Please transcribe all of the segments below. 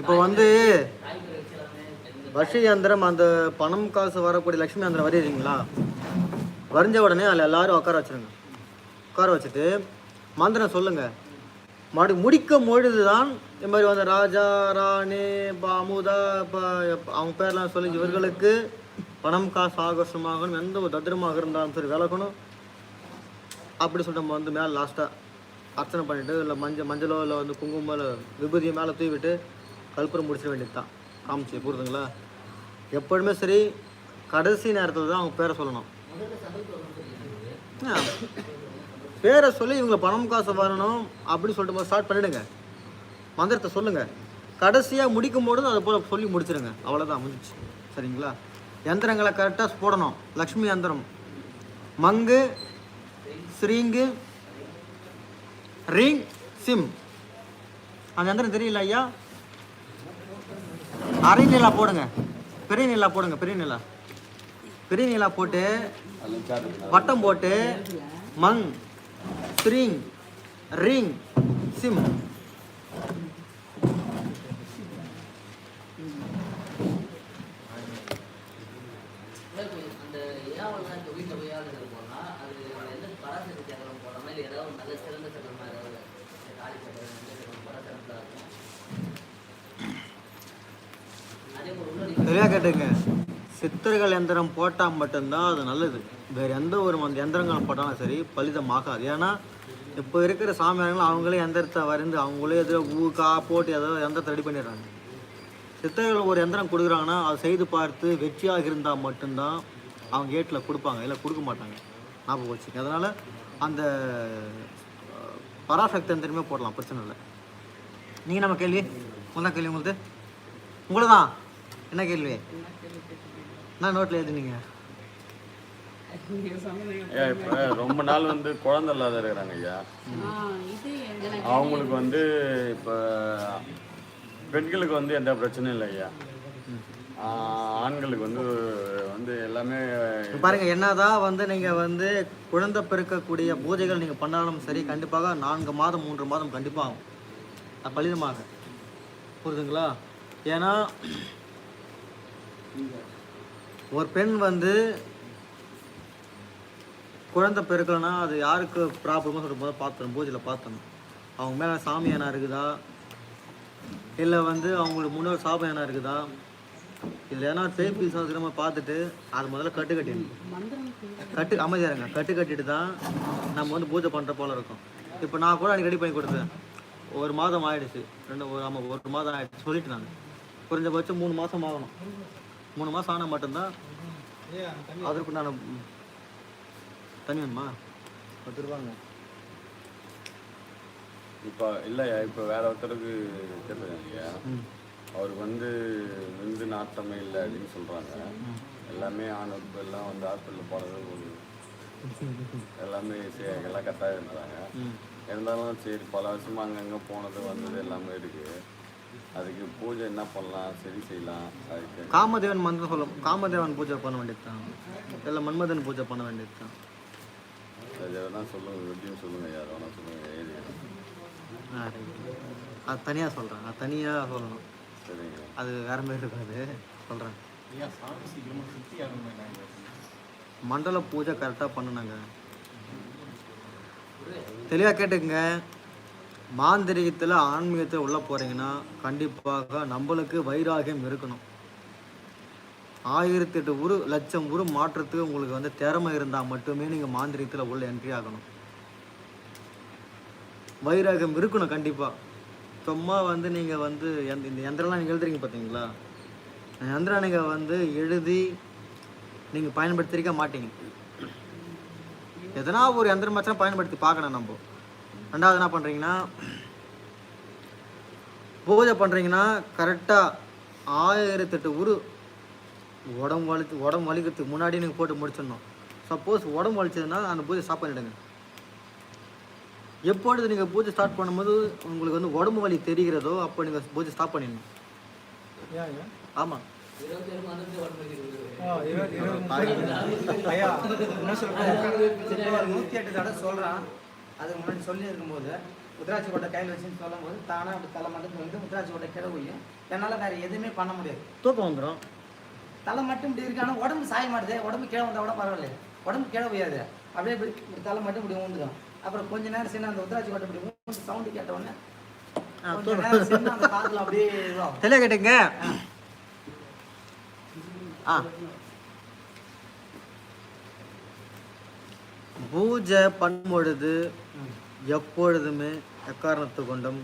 இப்போ வந்து வஷி யந்திரம் அந்த பணம் காசு வரக்கூடிய லக்ஷ்மி யந்திரம் வரையிறீங்களா வரைஞ்ச உடனே அதில் எல்லாரும் உட்கார வச்சிருங்க. உட்கார வச்சுட்டு மந்திரம் சொல்லுங்க. மறு முடிக்கும் பொழுது தான் இந்த மாதிரி வந்து ராஜா ராணி அமுதா இப்போ அவங்க பேர்லாம் சொல்லி இவர்களுக்கு பணம் காசு ஆகர்ஷமாகணும் எந்த ஒரு தத்திரமாக இருந்தாலும் சரி விளக்கணும் அப்படி சொல்லிட்டு நம்ம வந்து மேலே லாஸ்ட்டாக அர்ச்சனை பண்ணிட்டு இல்லை மஞ்சள் மஞ்சளோ இல்லை வந்து குங்குமம் இல்லை விபூதியை மேலே தூவிட்டு விட்டு கற்பூரம் முடிச்சிட வேண்டியது தான் காமிச்சு புரியுதுங்களா? எப்பொழுதுமே சரி கடைசி நேரத்தில் தான் அவங்க பேரை சொல்லணும். ஆ. பேரை சொல்லி இவங்க பணம் காசு வரணும் அப்படின்னு சொல்லிட்டு ஸ்டார்ட் பண்ணிவிடுங்க மந்திரத்தை சொல்லுங்கள் கடைசியாக முடிக்கும் பொழுது அதை போல் சொல்லி முடிச்சிடுங்க அவ்வளோதான் முடிஞ்சிச்சு. சரிங்களா? யந்திரங்களை கரெக்டாக போடணும். லக்ஷ்மி யந்திரம் மங்கு ஸ்ரீங்கு ரிங் சிம். அந்த எந்திரம் தெரியல ஐயா? அரை நிலா போடுங்க. பெரிய நிலா போடுங்க பெரிய நிலா. பெரிய நிலா போட்டு வட்டம் போட்டு மங் ஸ்ரீங் ரிங் சிம். அந்த வீட்டில் போய் ஏவாள் போனா அது நம்ம எந்த பராசக்தி சக்கரம் போடாமல் ஏதாவது நல்ல சிறந்த சக்கரமா ஏதாவது கேட்டுங்க. சித்தர்கள் எந்திரம் போட்டால் மட்டும்தான் அது நல்லது. வேறு எந்த ஒரு அந்த எந்திரங்கள் போட்டாலும் சரி பலிதமாகாது. ஏன்னா இப்போ இருக்கிற சாமியார்கள் அவங்களே எந்திரத்தை வரைந்து அவங்களே எதோ ஊ கா போட்டு ஏதோ எந்திரத்தை ரெடி பண்ணிடுறாங்க. சித்தர்கள் ஒரு எந்திரம் கொடுக்குறாங்கன்னா அதை செய்து பார்த்து வெற்றியாக இருந்தால் மட்டும்தான் அவங்க கேட்டில் கொடுப்பாங்க. இல்லை கொடுக்க மாட்டாங்க. ஞாபகம் வச்சுக்க அதனால் அந்த பராசக்தன் பராசக்தி போடலாம் பிரச்சனை இல்லை. நீங்கள் நம்ம கேள்வி? முதல்ல கேள்வி உங்களுக்கு? உங்களை தான் என்ன கேள்வி? என்ன நோட்டில் எழுதுனீங்க? ஐயா இப்போ ரொம்ப நாள் வந்து குழந்தை இல்லாத இருக்கிறாங்க ஐயா. அவங்களுக்கு வந்து இப்போ பெண்களுக்கு வந்து எந்த பிரச்சனையும் இல்லை ஐயா. ஆண்களுக்கு வந்து வந்து எல்லாமே பாருங்க என்னதான் வந்து நீங்க வந்து குழந்தை பிறக்கக்கூடிய பூஜைகள் நீங்க பண்ணாலும் சரி கண்டிப்பாக நான்கு மாதம் மூன்று மாதம் கண்டிப்பாக ஆகும். அது பலிதமாக. புரியுதுங்களா? ஏன்னா ஒரு பெண் வந்து குழந்தை பிறக்கலைன்னா அது யாருக்கு ப்ராப்ளமாக சொல்லும் போது பார்த்துணும் பூஜையில் பார்த்தணும் அவங்க மேலே சாமி என்ன இருக்குதா? இல்லை வந்து அவங்களுக்கு முன்னோர் சாபம் என்ன இருக்குதா? இதில் ஏன்னா பேய் பிசாசுமா பார்த்துட்டு அது முதல்ல கட்டு கட்டிடணும். கட்டு அமைதியா இருங்க. கட்டு கட்டிட்டு தான் நம்ம வந்து பூஜை பண்ணுற போல இருக்கும். இப்போ நான் கூட அன்றைக்கி ரெடி பண்ணி கொடுத்தேன். ஒரு மாதம் ஆயிடுச்சு. ரெண்டு ஒரு ஆமாம் ஒரு மாதம் ஆயிடுச்சு சொல்லிட்டு நான். குறைஞ்சபட்சம் மூணு மாதம் ஆகணும். மூணு மாதம் ஆனால் மட்டும்தான் அதற்கு நான் தண்ணி வேணுமா? பத்து ரூபாங்க. இப்போ இல்லையா? இப்போ வேற ஒருத்தருக்கு ம். அவருக்கு வந்து விந்து நாட்டமே இல்லை அப்படின்னு சொல்கிறாங்க எல்லாமே ஆணுக்கு எல்லாம் வந்து ஹாஸ்பிட்டலில் போனது ஒரு எல்லாமே எல்லாம் கரெக்டாக இருந்தாங்க இருந்தாலும் சரி பல வருஷமா அங்கங்கே போனது வந்தது எல்லாமே இருக்குது அதுக்கு பூஜை என்ன பண்ணலாம்? சரி செய்யலாம். அதுக்கு காமதேவன் மந்திரம் சொல்லும் காமதேவன் பூஜை பண்ண வேண்டியது தான் இல்லை மன்மதன் பூஜை பண்ண வேண்டியது தான் அது எதனா சொல்லுங்கள் எப்படியும் சொல்லுங்கள் யார் வேணா சொல்லுங்கள் ஏது அது தனியாக சொல்கிறேன் அது தனியாக சொல்லணும். சரிங்க அது வேற மாதிரி இருக்காது சொல்கிறேன் மண்டல பூஜை கரெக்டாக பண்ணணுங்க தெளிவாக கேட்டுக்குங்க. மாந்திரிகத்தில் ஆன்மீகத்தில் உள்ள போகிறீங்கன்னா கண்டிப்பாக நம்மளுக்கு வைராகியம் இருக்கணும். ஆயிரத்தி எட்டு உரு லட்சம் உரு மாற்றத்துக்கு உங்களுக்கு வந்து திறமை இருந்தால் மட்டுமே நீங்கள் மாந்திரிகத்தில் உள்ள என்ட்ரி ஆகணும். வைராகியம் இருக்கணும் கண்டிப்பாக சும்மா வந்து நீங்கள் வந்து எந்த இந்த யந்திரம்லாம் நீங்கள் எழுதுறீங்க பார்த்தீங்களா அந்த யந்திரம் நீங்கள் வந்து எழுதி நீங்கள் பயன்படுத்திருக்க மாட்டீங்க. எதனா ஒரு யந்திரம் வச்சா பயன்படுத்தி பார்க்கணும் நம்ம. ரெண்டாவது என்ன பண்ணுறீங்கன்னா பூஜை பண்ணுறீங்கன்னா கரெக்டாக ஆயிரத்தெட்டு உரு உடம்பு வலி உடம்பு வலிக்கிறதுக்கு முன்னாடி நீங்கள் போட்டு முடிச்சிடணும். சப்போஸ் உடம்பு வலிச்சதுன்னா அந்த பூஜை ஸ்டாப் பண்ணிவிடுங்க எப்பொழுது நீங்கள் பூஜை ஸ்டார்ட் பண்ணும்போது உங்களுக்கு வந்து உடம்பு வலி தெரிகிறதோ அப்போ நீங்கள் பூஜை ஸ்டாப் பண்ணிடணும். ஆமாம் நூற்றி எட்டு தடவை சொல்கிறான் அதுக்கு முன்னாடி சொல்லி இருக்கும்போது உத்ராட்சி கொட்டை கையில் வச்சுன்னு சொல்லும்போது தானாக அப்படி தலை மட்டும் வந்து உத்ராட்சி கொட்டை கீழே போயும் என்னால் வேறு எதுவுமே பண்ண முடியாது. தூக்கம் வந்துடும் தலை மட்டும் இப்படி இருக்கு ஆனால் உடம்பு சாய மாட்டுது உடம்பு கீழே வந்தால் கூட பரவாயில்ல உடம்பு கீழே போயாது அப்படியே இப்படி தலை மட்டும் இப்படி ஊந்துடும் அப்புறம் கொஞ்ச நேரம் சின்ன அந்த உத்ராட்சி கொட்டை இப்படி ஊந்து சவுண்டு கேட்ட உடனே ஆ, கொஞ்ச நேரம் சின்ன அந்த காதுல அப்படியே இதுவாகும் தெளிவாக கேட்டுங்க. பூஜை பண்ணும் பொழுது எப்பொழுதுமே எக்காரணத்து கொண்டும்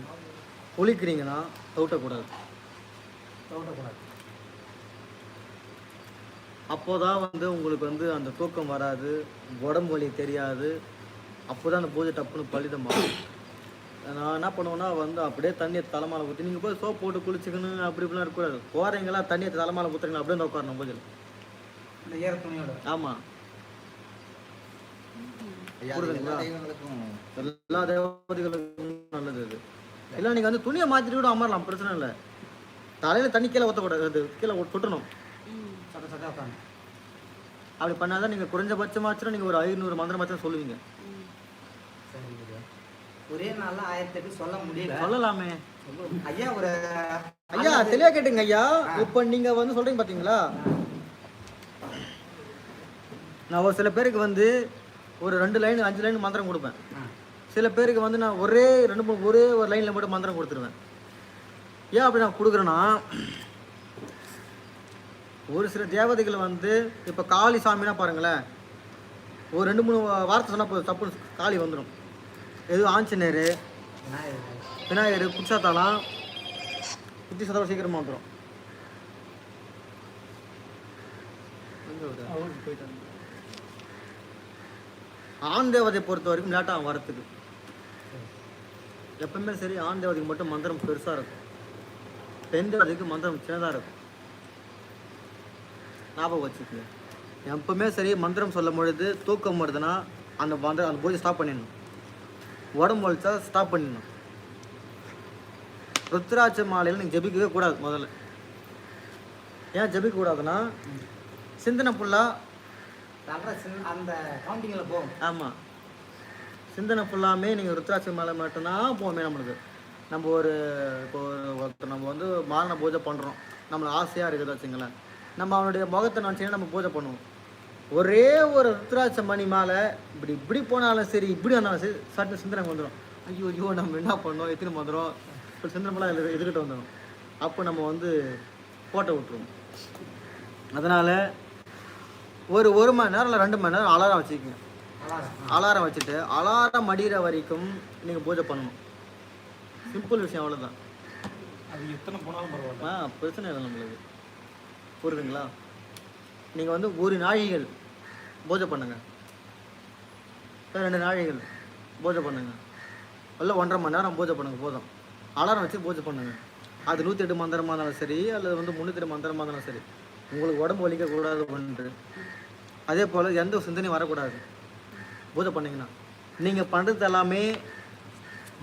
குளிக்கிறீங்கன்னா தவிட்டக்கூடாது அப்போதான் வந்து உங்களுக்கு வந்து அந்த தூக்கம் வராது உடம்பு வலி தெரியாது அப்போதான் அந்த பூஜை டப்புன்னு பலிதமாகும் நான் என்ன பண்ணுவேன்னா வந்து அப்படியே தண்ணியை தலைமால ஊற்றி நீங்கள் போய் சோப் போட்டு குளிச்சுக்கணும் அப்படி இப்படிலாம் இருக்கக்கூடாது. போகிறீங்களா தண்ணியை தலைமால ஊற்றுறீங்களா அப்படியே உட்காரணும் பூஜையில். இந்த ஈர துணியோட. ஆமாம் எல்லா தேவதைகளுக்கும் நல்லது அது. இல்லை நீங்கள் வந்து துணியை மாற்றிட்டு கூட அமரலாம் பிரச்சனை இல்லை. தலையில் தண்ணி கீழே ஊற்றக்கூடாது கீழே கொட்டணும். அப்படி பண்ணாதான் நீங்கள் குறைஞ்சபட்சமாச்சும் நீங்கள் ஒரு ஐநூறு மந்திரமாச்சும் சொல்லுவீங்க. ஒரே நாள்ல ஆயிரத்தி எட்டு சொல்ல முடியல. சொல்லலாமே. ஐயா ஒரு ஐயா தெளிவா கேட்டுங்க ஐயா. இப்போ நீங்க வந்து சொல்றீங்க பாத்தீங்களா? நான் ஒரு சில பேருக்கு வந்து ஒரு ரெண்டு லைன் அஞ்சு லைன் மந்திரம் கொடுப்பேன். சில பேருக்கு வந்து நான் ஒரே ரெண்டு மூணு ஒரே ஒரு லைன்ல மட்டும் மந்திரம் கொடுத்துருவேன். ஏன் அப்படி நான் கொடுக்குறேன்னா ஒரு சில தேவதைகள் வந்து இப்போ காளி சாமினா பாருங்களேன் ஒரு ரெண்டு மூணு வார்த்தை சொன்னால் போதும் தப்பு காளி வந்துடும் எதுவும் ஆஞ்சநேயர் விநாயகர். குச்சாத்தாலாம் குட்டி சதவ சீக்கிரமாக வந்துடும் ஆண் தேவதை பொறுத்த வரைக்கும் லேட்டாக வரத்துக்கு. எப்பவுமே சரி ஆண் தேவதைக்கு மட்டும் மந்திரம் பெருசாக இருக்கும். பெண் தேவதைக்கு மந்திரம் சின்னதாக இருக்கும். ஞாபகம் வச்சுக்கோங்க. எப்பவுமே சரி மந்திரம் சொல்லும் பொழுது தூக்கம் வருதுன்னா அந்த மந்திரம் அந்த பூஜை ஸ்டாப் பண்ணிடணும். உடம்பு வலிச்சா ஸ்டாப் பண்ணிடணும். ருத்ராட்ச மாலையில் நீங்கள் ஜெபிக்கவே கூடாது முதல்ல. ஏன் ஜெபிக்க கூடாதுன்னா சிந்தனை ஃபுல்லாக அந்த கவுண்டிங்ல போகும். ஆமாம் சிந்தனை ஃபுல்லாமே நீங்கள் ருத்ராட்ச மாலை மட்டும்தான் போகுமே நம்மளுக்கு. நம்ம ஒரு இப்போ ஒரு ஒருத்தர் நம்ம வந்து மாரண பூஜை பண்ணுறோம் நம்மளுக்கு ஆசையாக இருக்குது வச்சுங்களேன். நம்ம அவனுடைய முகத்தை நினச்சிங்கன்னா நம்ம பூஜை பண்ணுவோம். ஒரே ஒரு ருத்ராட்ச மணி மாலை இப்படி இப்படி போனாலும் சரி இப்படி வந்தாலும் சரி சட்டு சிந்தனை வந்துடும் ஐயோ ஐயோ நம்ம என்ன பண்ணோம்? எத்தனை வந்துடும் இப்போ சிந்தனை ஃபுல்லாக இது இதுக்கிட்ட வந்துடும் அப்போ நம்ம வந்து போட்டோ விட்டுருவோம். அதனால் ஒரு ஒரு மணி நேரம் இல்லை ரெண்டு மணி நேரம் அலாரம் வச்சுக்கோங்க. அலாரம். வச்சுட்டு அலாரம் மடிகிற வரைக்கும் நீங்கள் பூஜை பண்ணணும். சிம்பிள் விஷயம் அவ்வளோதான் அது எத்தனை போனாலும் பரவாயில்ல. ஆ பிரச்சனை இல்லை நம்மளுக்கு. புரியுதுங்களா? நீங்கள் வந்து ஒரு நாழிகள் பூஜை பண்ணுங்க. ரெண்டு நாழிகள் பூஜை பண்ணுங்க. இல்லை ஒன்றரை மணி நேரம் பூஜை பண்ணுங்க போதும். அலாரம் வச்சு பூஜை பண்ணுங்க. அது நூற்றி எட்டு மந்திரமாக இருந்தாலும் சரி அல்லது வந்து முந்நூற்றி எட்டு மந்திரமாக இருந்தாலும் சரி. உங்களுக்கு உடம்பு வலிக்க கூடாது ஒன்று. அதே போல் எந்த ஒரு சிந்தனையும் வரக்கூடாது. பூஜை பண்ணிங்கன்னா. நீங்கள் பண்ணுறது எல்லாமே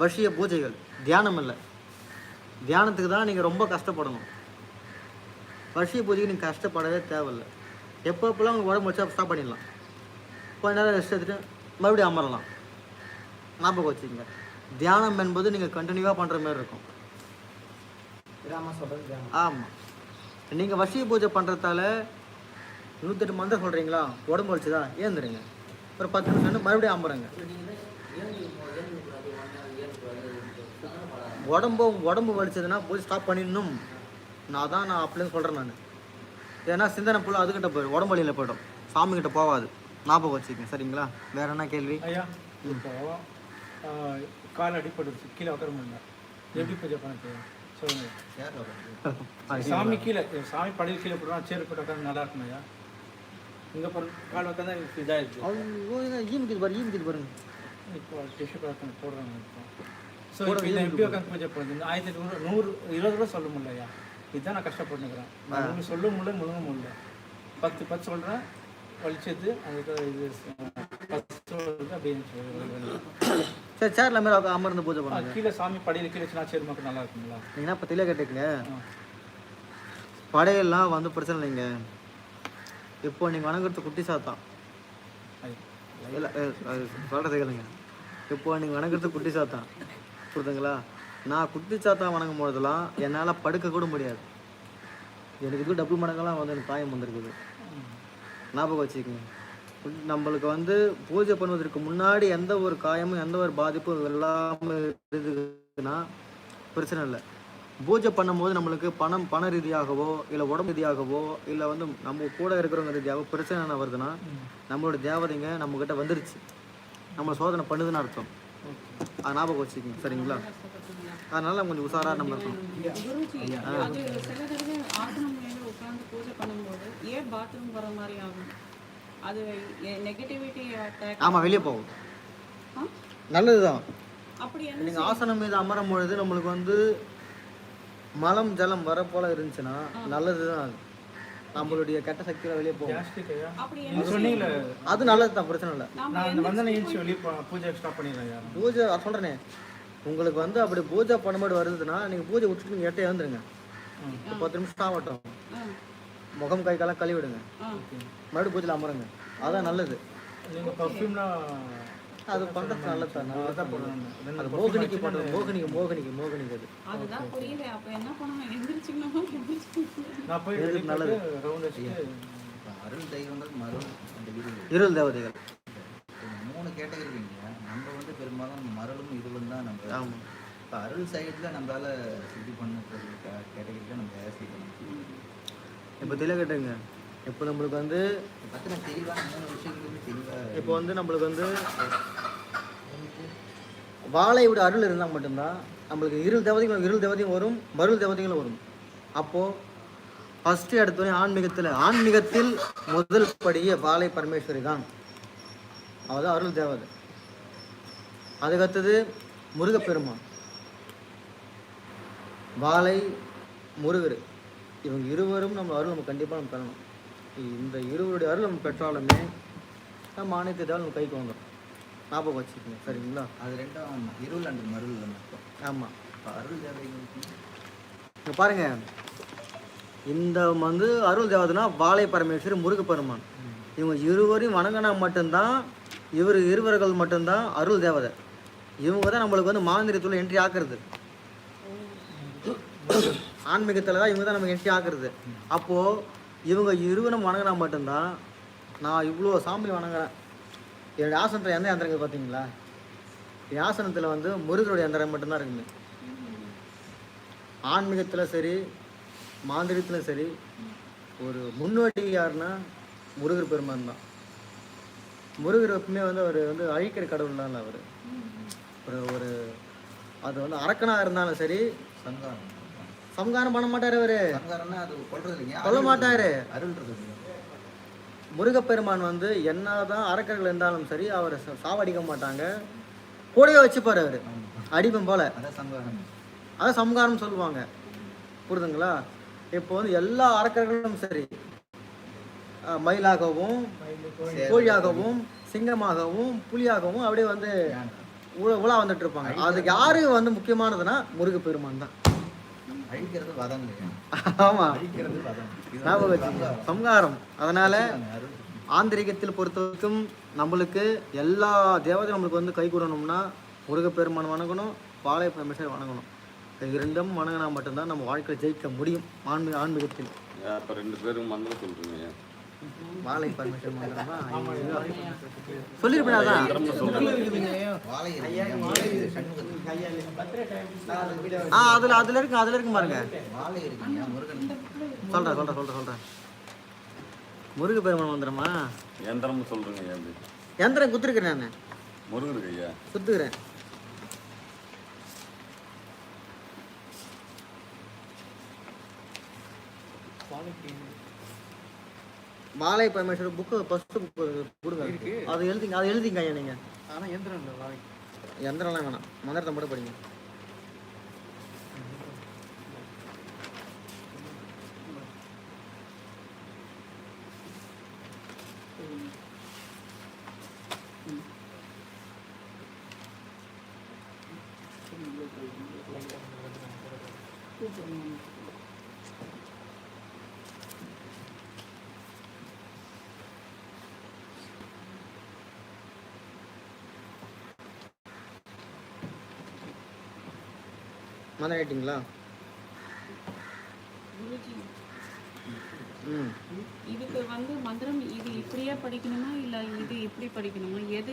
வசிய பூஜைகள். தியானம் இல்லை. தியானத்துக்கு தான் நீங்கள் ரொம்ப கஷ்டப்படணும். வசிய பூஜைக்கு நீங்கள் கஷ்டப்படவே தேவையில்லை. எப்போ எப்போலாம் உங்களுக்கு உடம்பு வச்சா ஸ்டாப் பண்ணிடலாம். கொஞ்ச நேரம் ரெஸ்ட் எடுத்துட்டு மறுபடியும் அமரலாம். ஞாபகம் வச்சுக்கோங்க. தியானம் என்பது நீங்கள் கண்டினியூவாக பண்ணுற மாதிரி இருக்கும். ஆமாம் நீங்கள் வசிய பூஜை பண்ணுறதால நூற்றெட்டு மந்திரம் சொல்கிறீங்களா உடம்பு வலிச்சுதா? ஏந்துருங்க. ஒரு பத்து நிமிஷம் மறுபடியும் அம்புறங்க உடம்பு உடம்பு வலிச்சதுன்னா போய் ஸ்டாப் பண்ணிடணும். நான் தான் நான் அப்படின்னு சொல்கிறேன் நான். ஏன்னா சிந்தனை ஃபுல்லாக அதுக்கிட்ட போயிடும். உடம்பு போயிடும். சாமி கிட்ட போகாது. ஞாபகம் வச்சுக்கங்க. சரிங்களா? வேற என்ன கேள்வி? ஐயா இப்போ கால் அடிபட்டுருச்சு. கீழே உட்கார முடியல. எப்படி பூஜை பண்ண சொல்லுங்க. சாமி கீழே சாமி படையில் கீழே போடுறோம் சேர் போட்டு உட்காந்து நல்லா இருக்கும் ஐயா? இங்கே போகிற கால் உட்காந்தா இதாகிடுச்சு ஐயோ ஈமிக்குது பாரு ஈமிக்குது பாருங்க. இப்போ டிஷ்யூ உட்காந்து போடுறாங்க இப்போ. ஸோ இப்போ இதை எப்படி உட்காந்து பூஜை பண்ணுறது ஆயிரத்தி எட்டு நூறு இருபது ரூபா சொல்ல முடியல ஐயா. இதுதான் நான் கஷ்டப்பட்டுக்கிறேன் நான் சொல்ல முடியல முழுங்க முடியல. பத்து பத்து சொல்கிறேன் வலிச்சது அதுக்கு இது சரி சேர்ல மாதிரி அமர்ந்து பூஜை பண்ணுங்க. கீழே சாமி படியில் கீழே வச்சுனா சரி மக்கள் நல்லா இருக்குங்களா நீங்க என்ன பத்தியில கேட்டுக்கங்க. படையெல்லாம் வந்து பிரச்சனை இல்லைங்க. இப்போ நீங்க வணங்குறது குட்டி சாத்தான். இல்லை சொல்றது கேளுங்க. இப்போ நீங்க வணங்குறது குட்டி சாத்தான் புரியுதுங்களா? நான் குட்டிச்சாத்தா வணங்கும் பொழுதெல்லாம் என்னால் படுக்க கூட முடியாது. எனக்கு இது டபுள் மடங்கெல்லாம் வந்து எனக்கு காயம் வந்திருக்குது. ஞாபகம் வச்சுக்கோங்க. நம்மளுக்கு வந்து பூஜை பண்ணுவதற்கு முன்னாடி எந்த ஒரு காயமும் எந்த ஒரு பாதிப்பும் இல்லாமல் இருக்குதுன்னா பிரச்சனை இல்லை. பூஜை பண்ணும்போது நம்மளுக்கு பணம் பண ரீதியாகவோ இல்லை உடம்பு ரீதியாகவோ இல்லை வந்து நம்ம கூட இருக்கிறவங்க ரீதியாகவோ பிரச்சனை என்ன வருதுன்னா நம்மளோட தேவதைங்க நம்மக்கிட்ட வந்துருச்சு. நம்ம சோதனை பண்ணுதுன்னு அர்த்தம். அது ஞாபகம் வச்சுக்கோங்க சரிங்களா? அதனால கொஞ்சம் உஷாராக நம்ம இருக்கணும். குருஜி அது சில தடவை ஆசனம் மேல உட்கார்ந்து பூஜை பண்ணும்போது ஏன் பாத்ரூம் வர மாதிரி ஆகும்? அது நெகட்டிவிட்டி அட்டாக் ஆமாம் வெளியே போகும். நல்லது தான் அப்படி என்ன நீங்கள் ஆசனம் மீது அமரும் பொழுது நம்மளுக்கு வந்து மலம் ஜலம் வர போல இருந்துச்சுன்னா நல்லது தான் அது. நம்மளுடைய கெட்ட சக்தியில் வெளியே போகும். சொன்னீங்களே. அது நல்லது தான் பிரச்சனை இல்லை. நான் வெளியே பூஜை ஸ்டாப் பண்ணிடுறேன் ஐயா. பூஜை சொல்கிறேனே உங்களுக்கு வந்து அப்படி பூஜை பண்ணும்போது வருதுன்னா நீங்கள் பூஜை விட்டுட்டு நீங்கள் எட்டே வந்துருங்க ஒரு பத்து நிமிஷம் ஆகட்டும். முகம் கை காலம் கழுவி விடுங்க ஆ. மறுபடியும் பூஜையில் அமருங்க. அதான் நல்லது. நீங்க பர்ஃப்யூம்லாம் அது பண்ணுறது நல்லது தான். நல்லது தான் போடணும். அது மோகினிக்கு பண்ணுறது மோகினிக்கு மோகினிக்கு மோகினிக்கு அது. அதுதான் புரியல. அப்ப என்ன பண்ணணும்? எந்திரிச்சுக்கணுமா எந்திரிச்சுக்கணும் நான் போய் எது வெளியே நல்லது? அருள் தெய்வங்கள் மருள் அந்த இருள் இருள் தேவதைகள். மூணு கேட்டகரி இருக்குங்க நம்ம வந்து பெரும்பாலும் மருளும் இருளும் தான் நம்ம ஆமாம் இப்போ அருள் சைடில் நம்மளால சித்தி பண்ணக்கூடிய கேட்டகரியில் நம்ம வேலை செய்யணும்? இப்போ தெளிவாகட்டுங்க இப்போ நம்மளுக்கு வந்து இப்போ வந்து நம்மளுக்கு வந்து வாழையோட அருள் இருந்தால் மட்டும்தான் நம்மளுக்கு இருள் தேவதைகளும் இருள் தேவதையும் வரும் மருள் தேவதைகளும் வரும். அப்போது ஃபஸ்ட்டு எடுத்தோடனே ஆன்மீகத்தில் ஆன்மீகத்தில் முதல் படியே வாழை பரமேஸ்வரி தான். அவள் அருள் தேவதை. அதுக்கடுத்தது முருகப்பெருமான். வாழை முருகர். இவங்க இருவரும் நம்ம அருள் நம்ம கண்டிப்பாக நம்ம பெறணும். இந்த இருவருடைய அருள் நம்ம பெற்றாலுமே நம்ம அனைத்து நம்ம கைக்கு வந்துடும் ஞாபகம் வச்சுக்கோங்க சரிங்களா? அது ரெண்டும் இருள் அண்ட் மருள் மட்டும் ஆமாம் இப்போ அருள் இங்க பாருங்க. இந்த வந்து அருள் தேவதைனா வாழை பரமேஸ்வரி முருகப்பெருமான். இவங்க இருவரையும் வணங்கினா மட்டும்தான் இவர் இருவர்கள் மட்டும்தான் அருள் தேவதை. இவங்க தான் நம்மளுக்கு வந்து மாந்திரியத்துல என்ட்ரி ஆக்குறது. ஆன்மீகத்தில் தான் இவங்க தான் நமக்கு என்ட்ரி ஆக்குறது. அப்போது இவங்க இருவரும் வணங்கினா மட்டும்தான் நான் இவ்வளோ சாமி வணங்குறேன். என்னுடைய ஆசனத்தில் எந்த யந்திரங்கள் பார்த்தீங்களா? என் ஆசனத்தில் வந்து முருகருடைய யந்திரம் மட்டும்தான் இருக்குமே. ஆன்மீகத்தில் சரி மாந்திரியத்திலும் சரி ஒரு முன்னோடி யாருன்னா முருகர் பெருமான் தான். முருகர் எப்பவுமே வந்து அவர் வந்து அழிக்கிற கடவுள் தான் அவர். ஒரு ஒரு அது வந்து அரக்கனாக இருந்தாலும் சரி சங்காரம். சம்காரம் பண்ண மாட்டார் அவர். சொல்ல மாட்டாரு. முருகப்பெருமான் வந்து என்னதான் அரக்கர்கள் இருந்தாலும் சரி அவரை சாவடிக்க மாட்டாங்க. கூடவே வச்சுப்பார் அவர். அடிப்பம் போல. அதான் சம்காரம். சொல்லுவாங்க. புரியுதுங்களா இப்போ வந்து எல்லா அரக்கர்களும் சரி மயிலாகவும் கோழியாகவும் சிங்கமாகவும் புலியாகவும் அப்படியே வந்து உலா வந்துட்டு இருப்பாங்க. அதுக்கு யாரு வந்து முக்கியமானதுன்னா முருகப்பெருமான் தான். அழிக்கிறது வதம் இல்லையா? ஆமா. அழிக்கிறது வதம். இது ஞாபகம் சம்காரம் அதனால ஆந்திரிகத்தில் பொறுத்த வரைக்கும் நம்மளுக்கு எல்லா தேவதையும் நம்மளுக்கு வந்து கை கூடணும்னா முருகப்பெருமான் வணங்கணும் பாளைய பரமேஸ்வரர் வணங்கணும். இது இரண்டும் வணங்கினா மட்டும்தான் நம்ம வாழ்க்கையில் ஜெயிக்க முடியும். ஆன்மீக ஆன்மீகத்தில். அப்போ ரெண்டு பேரும் மந்திரம் சொல்கிறீங்க வாழை மந்திரம் தான் சொல்லியிருப்பேன் அதான். ஆ அதில் அதில் இருக்கு அதில் இருக்கு பாருங்க. சொல்கிறேன் சொல்கிறேன் சொல்கிறேன் சொல்கிறேன் முருக பெருமான் மந்திரமா எந்திரம்னு சொல்கிறீங்க எந்திரம் குத்துருக்கிறேன் நான். முருகருக்கு ஐயா. குத்துக்கிறேன். மாலை பரமேஸ்வரர் புக்கு ஃபர்ஸ்ட் புக்கு கொடுங்க அது எழுதிங்க அது எழுதிங்க ஐயா நீங்கள் ஆனால் எந்திரம் இல்லை வாழை எந்திரம்லாம் வேணாம். மந்திரத்தை மட்டும் படிங்க. Thank you. குருஜி ம். இதுக்கு வந்து மந்திரம் இது இப்படியே படிக்கணுமா? இல்ல இது இப்படி படிக்கணுமா? எது